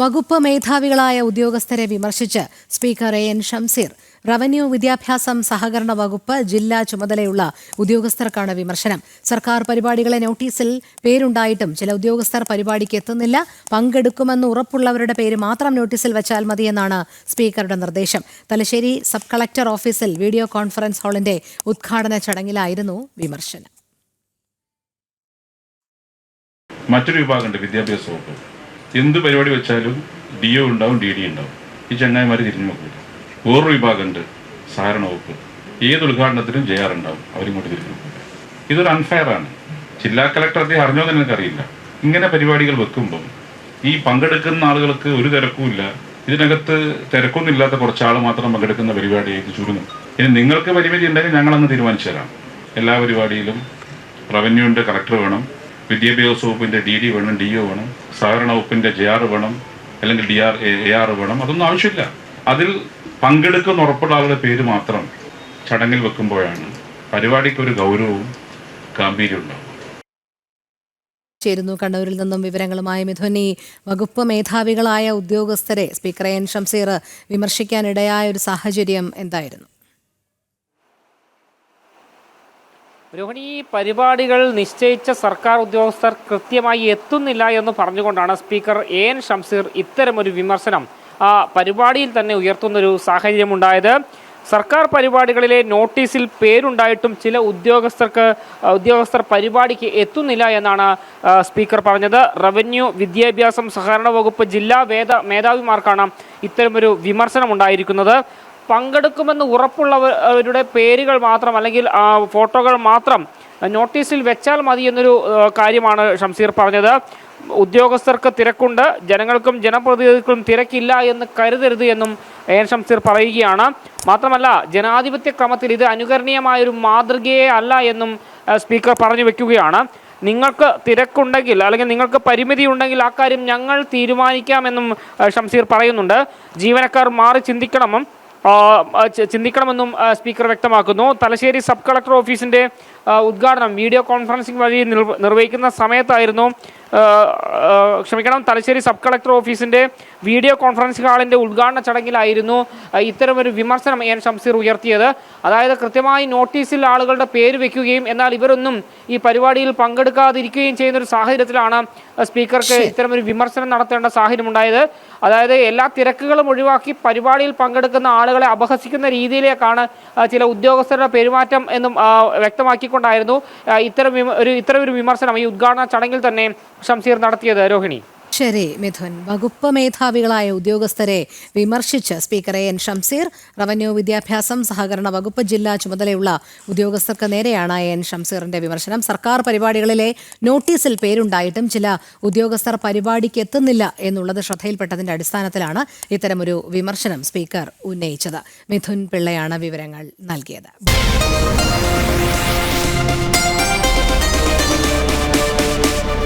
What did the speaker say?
വകുപ്പ് മേധാവികളായ ഉദ്യോഗസ്ഥരെ വിമർശിച്ച് speaker A N Shamseer revenue വിദ്യാഭ്യാസം സഹകരണ വകുപ്പ് ജില്ലാ ചുമതലയുള്ള ഉദ്യോഗസ്ഥർക്കാണ് വിമർശനം. സർക്കാർ പരിപാടികളെ നോട്ടീസിൽ പേരുണ്ടായിട്ടും ചില ഉദ്യോഗസ്ഥർ പരിപാടിക്ക് എത്തുന്നില്ല. പങ്കെടുക്കുമെന്ന് ഉറപ്പുള്ളവരുടെ പേര് മാത്രം നോട്ടീസിൽ വെച്ചാൽ മതിയെന്നാണ് സ്പീക്കറുടെ നിർദ്ദേശം. തലശ്ശേരി സബ് കളക്ടർ ഓഫീസിൽ വീഡിയോ കോൺഫറൻസ് ഹാളിന്റെ ഉദ്ഘാടന ചടങ്ങിലായിരുന്നു വിമർശനം. മറ്റൊരു വിഭാഗമുണ്ട് വിദ്യാഭ്യാസ വകുപ്പ്. എന്ത് പരിപാടി വെച്ചാലും ഡി ഒ ഉണ്ടാവും ഡി ഡി ഉണ്ടാവും. ഈ ചങ്ങായിമാർ തിരിഞ്ഞു നോക്കില്ല. വേറൊരു വിഭാഗമുണ്ട് സഹകരണ വകുപ്പ്. ഏത് ആർ ഉണ്ടാവും. അവരിങ്ങോട്ട് തിരിഞ്ഞു നോക്കില്ല. ഇതൊരു അൺഫെയർ ആണ്. ജില്ലാ കളക്ടർ അദ്ദേഹം അറിഞ്ഞോ എന്ന് എനിക്കറിയില്ല. ഇങ്ങനെ പരിപാടികൾ വെക്കുമ്പോൾ ഈ പങ്കെടുക്കുന്ന ആളുകൾക്ക് ഒരു തിരക്കുമില്ല ഇതിനകത്ത് തിരക്കൊന്നുമില്ലാത്ത കുറച്ച് ആൾ മാത്രം പങ്കെടുക്കുന്ന പരിപാടിയായിട്ട് ചുരുങ്ങും. ഇനി നിങ്ങൾക്ക് പരിമിതി ഉണ്ടെങ്കിൽ ഞങ്ങളങ്ങ് തീരുമാനിച്ചു തരാം. എല്ലാ പരിപാടിയിലും റവന്യൂവിന്റെ കളക്ടർ വേണം. വിദ്യാഭ്യാസ വകുപ്പിന്റെ ഡി ഡി വേണം ഡി ഒ വേണം സഹകരണ വകുപ്പിന്റെ ജെ ആർ വേണം അല്ലെങ്കിൽ ഡി ആർ എ ആർ വേണം അതൊന്നും ആവശ്യമില്ല. അതിൽ പങ്കെടുക്കുന്ന ഉറപ്പുള്ള ആളുടെ പേര് മാത്രം ചടങ്ങിൽ വെക്കുമ്പോഴാണ് പരിപാടിക്ക് ഒരു ഗൗരവവും ഗാംഭീര്യവും ഉണ്ടാവും ചേരുന്നു. കണ്ണൂരിൽ നിന്നും വിവരങ്ങളുമായി മിഥുനി. വകുപ്പ് മേധാവികളായ ഉദ്യോഗസ്ഥരെ സ്പീക്കർ എൻ. ഷംസീർ വിമർശിക്കാനിടയായ ഒരു സാഹചര്യം എന്തായിരുന്നു? രോഹിണി പരിപാടികൾ നിശ്ചയിച്ച സർക്കാർ ഉദ്യോഗസ്ഥർ കൃത്യമായി എത്തുന്നില്ല എന്ന് പറഞ്ഞുകൊണ്ടാണ് സ്പീക്കർ എ എൻ ഷംസീർ ഇത്തരമൊരു വിമർശനം ആ പരിപാടിയിൽ തന്നെ ഉയർത്തുന്നൊരു സാഹചര്യമുണ്ടായത്. സർക്കാർ പരിപാടികളിലെ നോട്ടീസിൽ പേരുണ്ടായിട്ടും ചില ഉദ്യോഗസ്ഥർക്ക് ഉദ്യോഗസ്ഥർ പരിപാടിക്ക് എത്തുന്നില്ല എന്നാണ് സ്പീക്കർ പറഞ്ഞത്. റവന്യൂ വിദ്യാഭ്യാസം സഹകരണ വകുപ്പ് ജില്ലാ വേദ മേധാവിമാർക്കാണ് ഇത്തരമൊരു വിമർശനം ഉണ്ടായിരിക്കുന്നത് പങ്കെടുക്കുമെന്ന് ഉറപ്പുള്ളവരുടെ പേരുകൾ മാത്രം അല്ലെങ്കിൽ ഫോട്ടോകൾ മാത്രം നോട്ടീസിൽ വെച്ചാൽ മതി എന്നൊരു കാര്യമാണ് ഷംസീർ പറഞ്ഞത്. ഉദ്യോഗസ്ഥർക്ക് തിരക്കുണ്ട്. ജനങ്ങൾക്കും ജനപ്രതിനിധികൾക്കും തിരക്കില്ല എന്ന് കരുതരുത് എന്നും എ എൻ ഷംസീർ പറയുകയാണ്. മാത്രമല്ല ജനാധിപത്യ ക്രമത്തിൽ ഇത് അനുകരണീയമായൊരു മാതൃകയെ അല്ല എന്നും സ്പീക്കർ പറഞ്ഞു വെക്കുകയാണ്. നിങ്ങൾക്ക് തിരക്കുണ്ടെങ്കിൽ അല്ലെങ്കിൽ നിങ്ങൾക്ക് പരിമിതി ഉണ്ടെങ്കിൽ ആ കാര്യം ഞങ്ങൾ തീരുമാനിക്കാമെന്നും ഷംസീർ പറയുന്നുണ്ട്. ജീവനക്കാർ മാറി ചിന്തിക്കണമെന്നും ചിന്തിക്കണമെന്നും സ്പീക്കർ വ്യക്തമാക്കുന്നു. തലശ്ശേരി സബ് കളക്ടർ ഓഫീസിന്റെ ഉദ്ഘാടനം വീഡിയോ കോൺഫറൻസിംഗ് വഴി നിർവഹിക്കുന്ന സമയത്തായിരുന്നു ക്ഷമിക്കണം തലശ്ശേരി സബ് കളക്ടർ ഓഫീസിന്റെ വീഡിയോ കോൺഫറൻസ് ഹാളിന്റെ ഉദ്ഘാടന ചടങ്ങിലായിരുന്നു ഇത്തരമൊരു വിമർശനം എൻ ഷംസീർ ഉയർത്തിയത്. അതായത് കൃത്യമായി നോട്ടീസിൽ ആളുകളുടെ പേര് വെക്കുകയും എന്നാൽ ഇവരൊന്നും ഈ പരിപാടിയിൽ പങ്കെടുക്കാതിരിക്കുകയും ചെയ്യുന്ന ഒരു സാഹചര്യത്തിലാണ് സ്പീക്കർക്ക് ഇത്തരമൊരു വിമർശനം നടത്തേണ്ട സാഹചര്യം ഉണ്ടായത് അതായത് എല്ലാ തിരക്കുകളും ഒഴിവാക്കി പരിപാടിയിൽ പങ്കെടുക്കുന്ന ആളുകളെ അപഹസിക്കുന്ന രീതിയിലേക്കാണ് ചില ഉദ്യോഗസ്ഥരുടെ പെരുമാറ്റം എന്നും വ്യക്തമാക്കിക്കൊണ്ടായിരുന്നു ഇത്തരം ഒരു ഇത്തരം ഒരു വിമർശനം ഈ ഉദ്ഘാടന ചടങ്ങിൽ തന്നെ ഷംസീർ നടത്തിയത് രോഹിണി. ശരി മിഥുൻ. വകുപ്പ് മേധാവികളായ ഉദ്യോഗസ്ഥരെ വിമർശിച്ച് speaker A N Shamseer revenue വിദ്യാഭ്യാസം സഹകരണ വകുപ്പ് ജില്ലാ ചുമതലയുള്ള ഉദ്യോഗസ്ഥർക്ക് നേരെയാണ് എൻ ഷംസീറിന്റെ വിമർശനം. സർക്കാർ പരിപാടികളിലെ നോട്ടീസിൽ പേരുണ്ടായിട്ടും ചില ഉദ്യോഗസ്ഥർ പരിപാടിക്ക് എത്തുന്നില്ല എന്നുള്ളത് ശ്രദ്ധയിൽപ്പെട്ടതിന്റെ അടിസ്ഥാനത്തിലാണ് ഇത്തരമൊരു വിമർശനം സ്പീക്കർ ഉന്നയിച്ചത്. മിഥുൻ പിള്ളയാണ് വിവരങ്ങൾ നൽകിയത്.